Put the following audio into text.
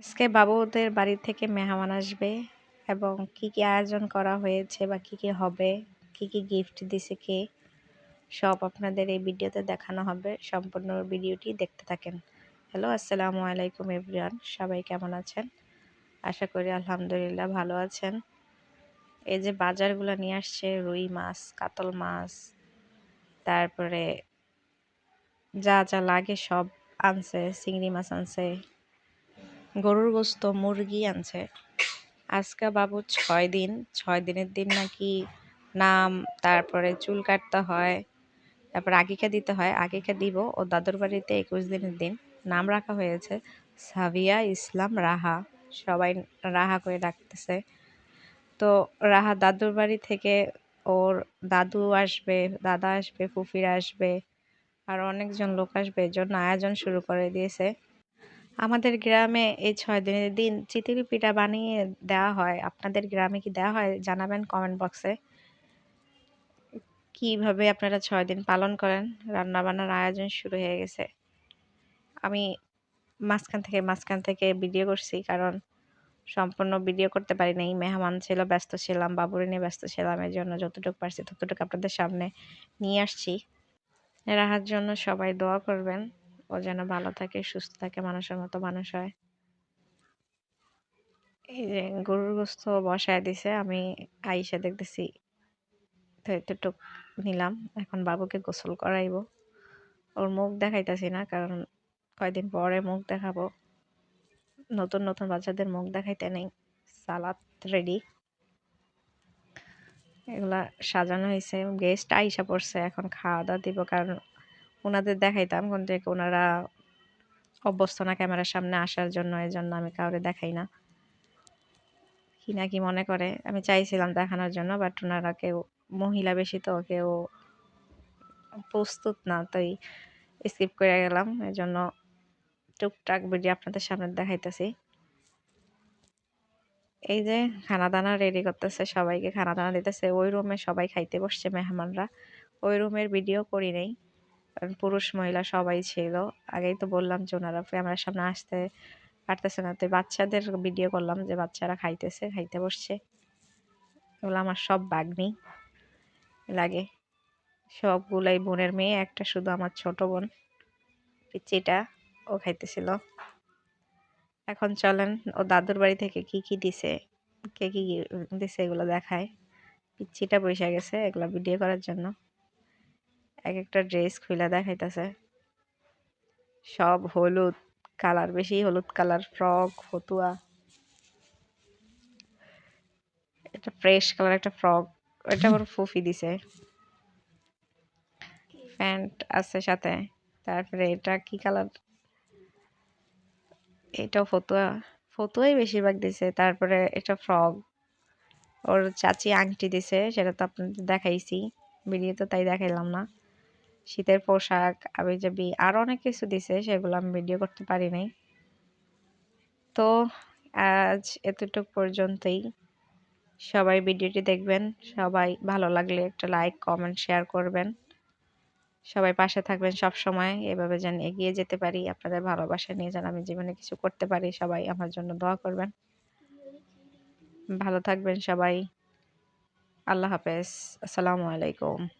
আজকে বাবুদের বাড়ি থেকে মেহমান আসবে এবং কি কি আয়োজন করা হয়েছে বা কি কি হবে, কি কি গিফট দিছে কে, সব আপনাদের এই ভিডিওতে দেখানো হবে। সম্পূর্ণ ভিডিওটি দেখতে থাকেন। হ্যালো আসসালামু আলাইকুম এভরিওয়ান সবাই কেমন আছেন? আশা করি আলহামদুলিল্লাহ ভালো আছেন। এই যে বাজারগুলো নিয়ে আসছে, রুই মাছ, কাতল মাছ, তারপরে যা যা লাগে সব আনছে, চিংড়ি মাছ আনছে। গরুর গোস্ত, মুরগি আনছে। আজকে বাবু ছয় দিন। ছয় দিনের দিন নাকি নাম, তারপরে চুল কাটতে হয়, তারপর আগিকা দিতে হয়, আগিকা দিব। ও দাদুর বাড়িতে একুশ দিনের দিন নাম রাখা হয়েছে, সাবিয়া ইসলাম রাহা। সবাই রাহা করে ডাকতেছে। তো রাহা দাদুর বাড়ি থেকে ওর দাদু আসবে, দাদা আসবে, ফুফিরা আসবে, আর অনেকজন লোক আসবে। জন্য আয়োজন শুরু করে দিয়েছে। আমাদের গ্রামে এই ছয় দিনের দিন চিতিরি পিঠা বানিয়ে দেওয়া হয়। আপনাদের গ্রামে কি দেওয়া হয় জানাবেন কমেন্ট বক্সে কীভাবে আপনারা ছয় দিন পালন করেন? রান্নাবান্নার আয়োজন শুরু হয়ে গেছে। আমি মাঝখান থেকে মাঝখান থেকে ভিডিও করছি কারণ সম্পূর্ণ ভিডিও করতে পারি নাই। মেহমান ছিল, ব্যস্ত ছিলাম, বাবুরে নিয়ে ব্যস্ত ছিলাম এর জন্য যতটুকু পারছি ততটুকু আপনাদের সামনে নিয়ে আসছি। রাহার জন্য সবাই দোয়া করবেন। ও যেন ভালো থাকে, সুস্থ থাকে, মানুষের মতো মানুষ হয়। এই যে গরুর গোস্ত বসায় দিছে, আমি আইসা দেখতেছি, তো এতটুক নিলাম। এখন বাবুকে গোসল করাইব। ওর মুখ দেখাইতেছি না, কারণ কয়দিন পরে মুখ দেখাবো। নতুন নতুন বাচ্চাদের মুখ দেখাইতে নেই, সালাদ রেডি এগুলা সাজানো হয়েছে গেস্ট আইসা পড়ছে, এখন খাওয়া দাওয়া দিব, কারণ ওনাদের দেখাইতাম কিন্তু ওনারা অভ্যস্ত না ক্যামেরার সামনে আসার জন্য এই জন্য আমি কাউরে দেখাই না। কি না কি মনে করে, আমি চাইছিলাম দেখানোর জন্য বাট ওনারা কেউ, মহিলা বেশি তো, কেউ প্রস্তুত না, তাই স্কিপ করে গেলাম। এই জন্য টুকটাক ভিডিও আপনাদের সামনে দেখাইতেছি। এই যে খানা দানা রেডি করতেছে, সবাইকে খানা দানা দিতেছে, ওই রুমে সবাই খাইতে বসছে, মেহমানরা। ওই রুমের ভিডিও করি নেই। কারণ পুরুষ মহিলা সবাই ছিল। আগেই তো বললাম যে ওনারা আমার সামনে আসতে পারতেছে না। তো বাচ্চাদের ভিডিও করলাম যে বাচ্চারা খাইতেছে, খাইতে বসছে। এগুলো আমার সব বাগনি লাগে। সবগুলাই বোনের মেয়ে, একটা শুধু আমার ছোট বোন। পিচিটা ও খাইতেছিল। এখন চলেন, ও দাদুর বাড়ি থেকে কি কি দিছে, কে কি দিছে এগুলো দেখায়। পিচ্ছিটা বসে গেছে এগুলো ভিডিও করার জন্য। এক একটা ড্রেস খুলে দেখাইতেছে। সব হলুদ কালার, বেশি হলুদ কালার, ফ্রক, ফতুয়া। এটা ফ্রেশ কালার, একটা ফ্রক, এটা আবার ফুফি দিছে। প্যান্ট আছে সাথে, তারপরে এটা কি কালার? এটাও ফতুয়া, ফতুয়াই বেশিরভাগ দিছে, তারপরে এটা ফ্রক। ওর চাচি আংটি দিছে, সেটা তো আপনাদের দেখাইছি ভিডিও তো তাই দেখাইলাম না। শীতের পোশাক আবি যাবি আরও অনেক কিছু দিছে, সেগুলো আমি ভিডিও করতে পারি নাই। তো আজ এতটুক পর্যন্তই। সবাই ভিডিওটি দেখবেন, সবাই ভালো লাগলে একটা লাইক কমেন্ট শেয়ার করবেন। সবাই পাশে থাকবেন সব সময় এভাবে যেন এগিয়ে যেতে পারি, আপনাদের ভালোবাসা নিয়ে যেন আমি জীবনে কিছু করতে পারি, সবাই আমার জন্য দোয়া করবেন। ভালো থাকবেন সবাই। আল্লাহ হাফেজ, আসসালামু আলাইকুম।